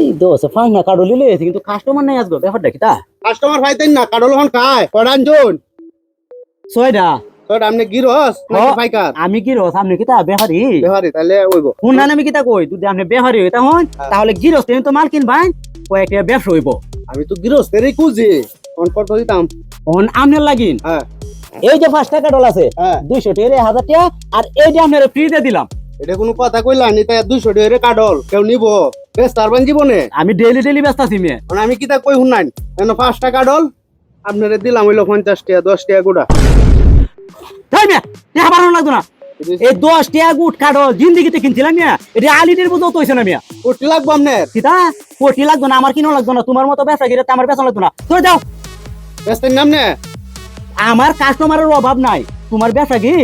এই দোষ কিন্তু কাস্টমার নাই আসবে ব্যাপারটা কি তা? কাস্টমার পাইতেন না কাডল হন খায় কড়ান জন ছয়টা। তোর আপনি গিরস পাইকার? আমি কি রোজ আপনি কি তা ব্যাপারি বেহারি তাহলে ওইব। শুন না আমি কি তা কই? যদি হইতা হন তাহলে গিরস তুমি তো মাল কিনবাই কয়েকটা ব্যবসা হইব। আমি তো গিরস তেরি কুজি অন কত দিতাম। অন আমনের লাগিন হ্যাঁ। এই যে পাঁচ টাকা ডল আছে হ্যাঁ। দুইশো টাকা হাজার টাকা আর এই যে আপনার ফ্রিতে দিলাম। এটা কোনো কথা কইলা নি তাই দুইশো টাকা কাডল কেউ নিব। বেশ তারবান জীবনে? আমি ডেইলি ডেইলি ব্যস্ত আছি মেয়ে। মানে আমি কিতা কই শুনাইন কেন পাঁচটা কাডল আপনারে দিলাম হইল পঞ্চাশ টাকা দশ টাকা গুড়া তাই মেয়ে টাকা বাড়ানো লাগতো না এই দশ টাকা গুট কাটো জিন্দিগিতে কিনছিলাম মেয়ে। এটা আলিটির বুঝো তো হইছে না মেয়ে। কোটি লাগবো আপনার? কিতা? কোটি লাগতো না আমার কিনো লাগতো না। তোমার মতো ব্যবসা গিরে আমার বেচা লাগতো না। তো যাও। বেস্তের নাম নে আমার কাস্টমারের অভাব নাই। তোমার ব্যবসা কি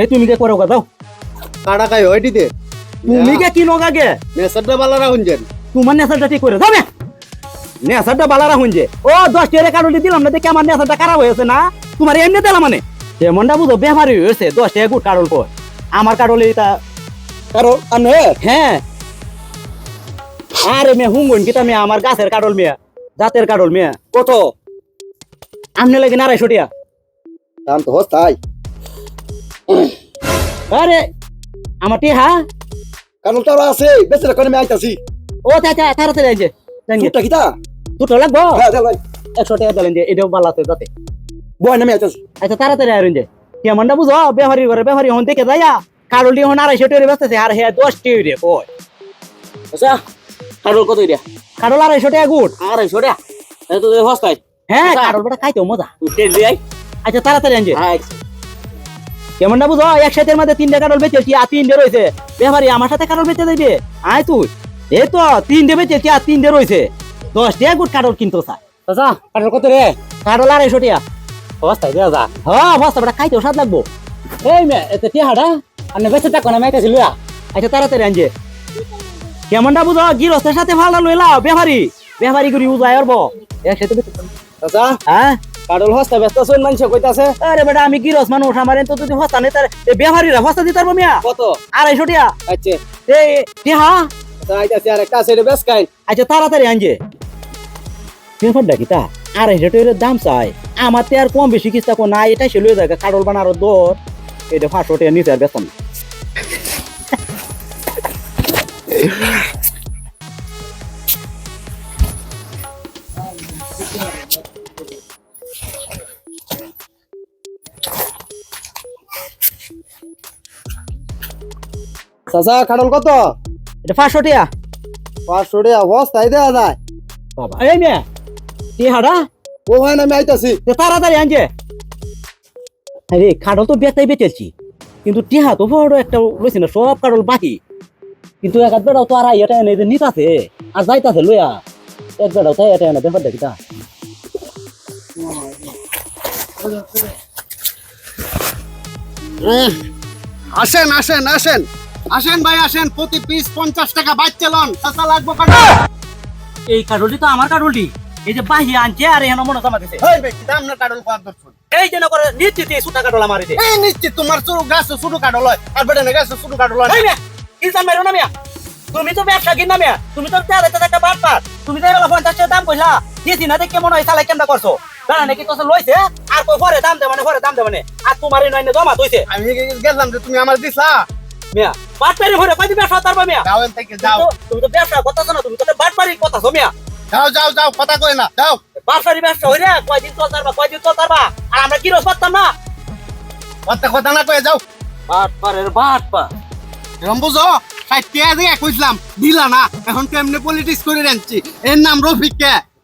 এই তুমি কে করো গা, যাও কাটা খাই হয় দিতে তুমি কে কিনো আগে? নেশাটা বালা রাখুন যেন তোমার নেশাটা ঠিক করে যাও মেয়ে নেশাটা বালা রাখুন যে ও দশ টাকা কাটলি দিলাম না দেখে আমার নেশাটা খারাপ হয়েছে না? তোমার এমনি দিলাম মানে? যেমনটা বুঝো ব্যাপারই হয়েছে দশ টাকা গুট কাটল পর। আমার কাটলে এটা কারও আনে হ্যাঁ। আরে মেয়ে হুঙ্গুন কিতা মেয়ে আমার গাছের কাটল মেয়ে জাতের কাটল মেয়ে। কত? আমনে লাগে আড়াইশো টিয়া। দাম তো হস তাই। আরে আমার টিহা কারণ তোর আছে বেচারা করে আমি আইতাছি? ও চাচা তাড়াতাড়ি আইছে দুটা কিতা দুটো লাগবো? হ্যাঁ চল ভাই একশো টাকা দিলেন যে এটাও আছে যাতে। বয় নামে আইতাছি। আচ্ছা তাড়াতাড়ি আইরেন যে কেমনটা বুঝো বেহারি করে বেহারি হন দেখে যাইয়া কারোলি হন আড়াইশো টাকা বেচতেছে আর হ্যাঁ দশ টাকা রে কই? আচ্ছা কারোর কত এটা কারোল আড়াইশো টাকা গুড়। আড়াইশো টাকা? তো সস্তায়। হ্যাঁ আচ্ছা। কারোল বড় খাইতেও মজা। আচ্ছা তাড়াতাড়ি আনছে হ্যাঁ কেমনটা বুঝো? এক সাথের মধ্যে তিনটে কারোল বেচেছি আর তিনটে রয়েছে। বেহারি আমার সাথে কারোল বেচে দেবে আয় তুই। এই তো তিনটে বেচেছি আর তিনটে রয়েছে। দশ টাকা গুড় কারোল কিনতো স্যার। আচ্ছা কারোর কত রে? কারোল আড়াইশো টাকা সস্তায় দেওয়া যা হ্যাঁ বস্তা বড় খাইতেও স্বাদ লাগবো। এই মে এতে টিহাটা আর বেঁচে টাকা না মেয়েটা ছিল আচ্ছা তাড়াতাড়ি আনছে কেমনটা বুঝো গিরস্তের সাথে ভালো লইলা বেহারি বেহারি করি উজায় একসাথে বেচে হ্যাঁ? কাডল হস্তা ব্যস্ত শুন মানুষ কইতাছে? আরে বেটা আমি গিরস মানুষ আমার? তো যদি হস্তা নেই তার বেহারিরা হস্তা দিতে পারব মিয়া? কত? আড়াইশো টিয়া। আচ্ছা। এই টিহা আইতাছি আর একটা আছে বেশ খাই। আচ্ছা তাড়াতাড়ি আনছে ব্যাপারটা কি তা? আড়াইশো টাকার দাম চাই। আমার তো আর কম বেশি কিস্তা কোন নাই এটাই সে লয়ে যায় কাডল বানার দর। এটা পাঁচশো টাকা নিতে আর বেতন। চাচা কাডল কত? এটা পাঁচশো টাকা। পাঁচশো টাকা হস্তাই দেওয়া যায়। বাবা। এই মেয়ে টিহাটা ও হয় না আমি আইতাছি। তাড়াতাড়ি আনছে আরে কাডল তো বেতাই বেচেছি। কিন্তু টিহা তো বড় একটা লইছি না সব কাডল বাকি। কিন্তু এক বেড়াও তো আর এটা এনে নিতাছে। আর যাইতাছে লইয়া। এক বেড়াও তাই এটা এনে ব্যাপার দেখি তা? আসেন আসেন আসেন। আসেন ভাই আসেন। প্রতি পিস পঞ্চাশ টাকা বাচ্চা লন চাচা লাগবো এই কাডলটি তো আমার কাডলটি এই যে বাহি আনছে আর এখানে মনে জমা দিছে হেই ব্যক্তি দাম না কাডল পাঁচ দর্শন এই যে করে নিশ্চিত এই সুটা কাডল আমার এই এই নিশ্চিত তোমার চুরু গাছ শুরু কাডল হয় আর বেটা না গাছ শুরু কাডল হয় এই মেরো না মিয়া? তুমি তো ব্যবসা কিন মিয়া? তুমি তো তো এগুলো পঞ্চাশ টাকা দাম কইলা। দিয়েছি না দেখে মনে হয় সালাই কেমন করছ? দাঁড়া নাকি তোর লইছে? আর কই দাম দে মানে পরে দাম দে মানে আর তোমার এই নয় জমা তৈছে আমি গেলাম যে তুমি আমার দিছা। মিয়া। বাট ভরে কই ব্যবসা তারবা মিয়া? যাও এন থেকে যাও। তুমি তো- ব্যবসা কথা না তুমি তো কথা মিয়া। যাও যাও যাও কথা কই না যাও। কয়দিন চল তারবা কয়দিন চল তারবা আর আমরা কি রোজ পারতাম না? কথা কথা না কয়ে যাও। বুঝো? দিয়ে কইছিলাম দিলা না। এখন কেমনে পলিটিক্স করে রাখছি এর নাম রফিক কে?